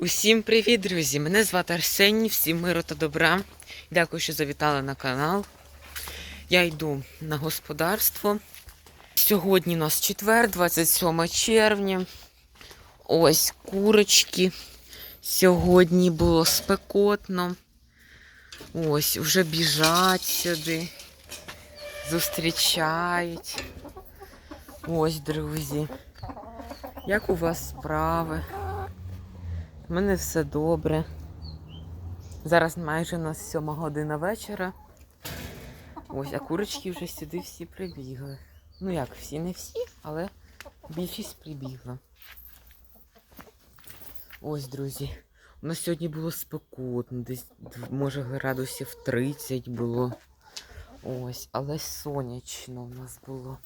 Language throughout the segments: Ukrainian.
Усім привіт, друзі! Мене звати Арсеній, всім миру та добра. Дякую, що завітали на канал. Я йду на господарство. Сьогодні у нас четвер, 27 червня. Ось курочки. Сьогодні було спекотно. Ось, вже біжать сюди. Зустрічають. Ось, друзі. Як у вас справи? У мене все добре. Зараз майже на сьома година вечора. Ось, а курочки вже сюди всі прибігли. Ну як, всі не всі, але більшість прибігла. Ось, друзі. У нас сьогодні було спекотно, десь може градусів 30 було. Ось, але сонячно у нас було.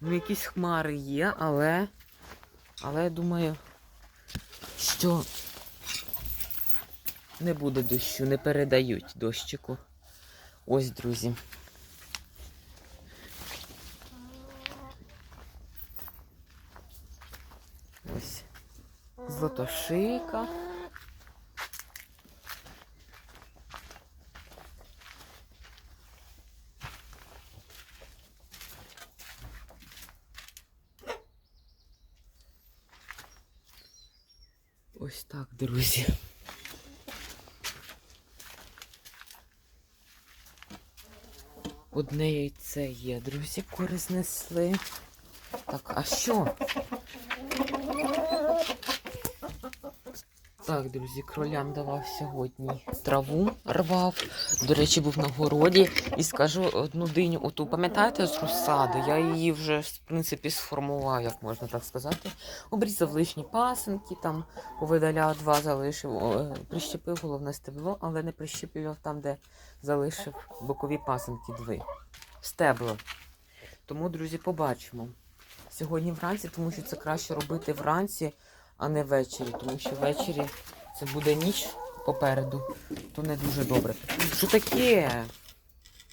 Ну, якісь хмари є, але. Але я думаю, що не буде дощу, не передають дощику. Ось, друзі. Ось златошийка. Ось так, друзі. Одне яйце є, друзі, кури знесли. Так, а що? Так, друзі, кролям давав сьогодні траву, рвав. До речі, був на городі. І скажу одну диню, оту, пам'ятаєте, з розсади? Я її вже, в принципі, сформував, як можна так сказати. Обрізав лишні пасенки, там повидаляв два, залишив, прищепив головне стебло, але не прищепив там, де залишив бокові пасенки дві. Стебло. Тому, друзі, побачимо. Сьогодні вранці, тому що це краще робити вранці, а не ввечері, тому що ввечері це буде ніч попереду, то не дуже добре. Що таке?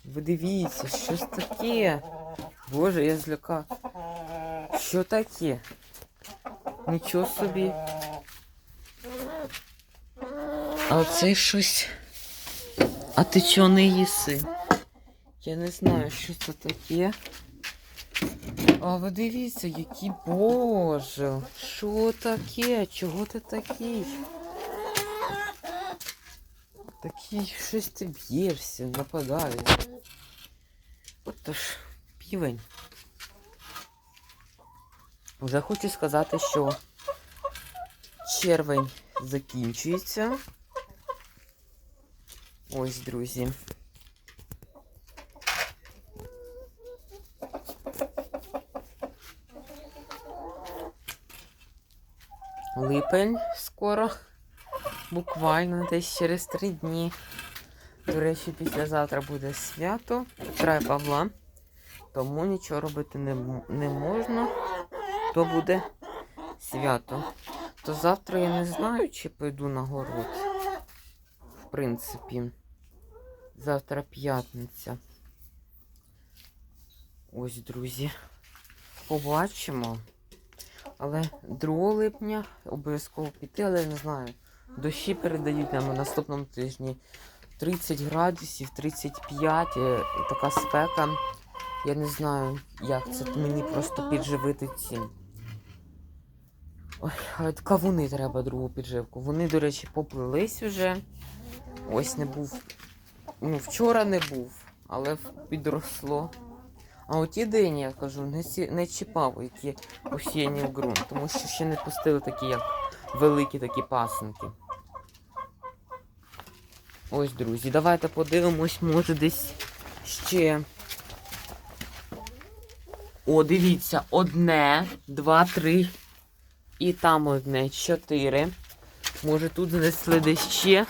Ви дивіться, щось таке. Боже, я зляка. Що таке? Нічого собі. А оце щось. А ти чого не їси? Я не знаю, що це таке. А ви дивіться, які боже. Що таке? Чого ти такий? Такий щось ти б'єшся, нападає. От ж півень. Вже хочу сказати, що червень закінчується. Ось, друзі. Липень скоро, буквально десь через три дні. До речі, післязавтра буде свято Петра Павла, тому нічого робити не, не можна, то буде свято. То завтра я не знаю, чи пойду на город. В принципі, завтра п'ятниця. Ось, друзі. Побачимо. Але 2 липня обов'язково піти, але я не знаю. Дощі передають нам на наступному тижні 30 градусів, 35, е, така спека. Я не знаю, як це мені просто підживити ці. Ой, а от кавуни треба другу підживку. Вони, до речі, поплились вже. Ось не був. Ну, вчора не був, але підросло. А оті дині, я кажу, не, сі- не чіпав, які посіяні в ґрунт, тому що ще не пустили такі, як великі такі пасенки. Ось, друзі, давайте подивимось, може десь ще. О, дивіться, одне, два, три. І там одне, чотири. Може тут знесли десь ще.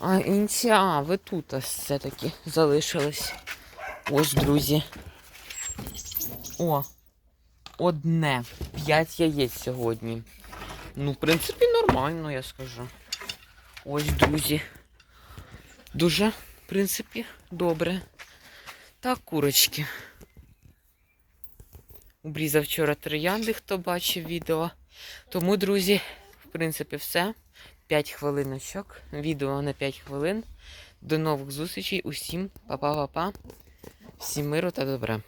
А інші, а, ви тут ось все-таки залишились. Ось, друзі. О, одне. П'ять яєць сьогодні. Ну, в принципі, нормально, я скажу. Ось, друзі. Дуже, в принципі, добре. Так, курочки. Обрізав вчора троянди, хто бачив відео. Тому, друзі, в принципі, все. 5 хвилиночок. Відео на 5 хвилин. До нових зустрічей. Усім па-па-па-па. Всім миру та добра.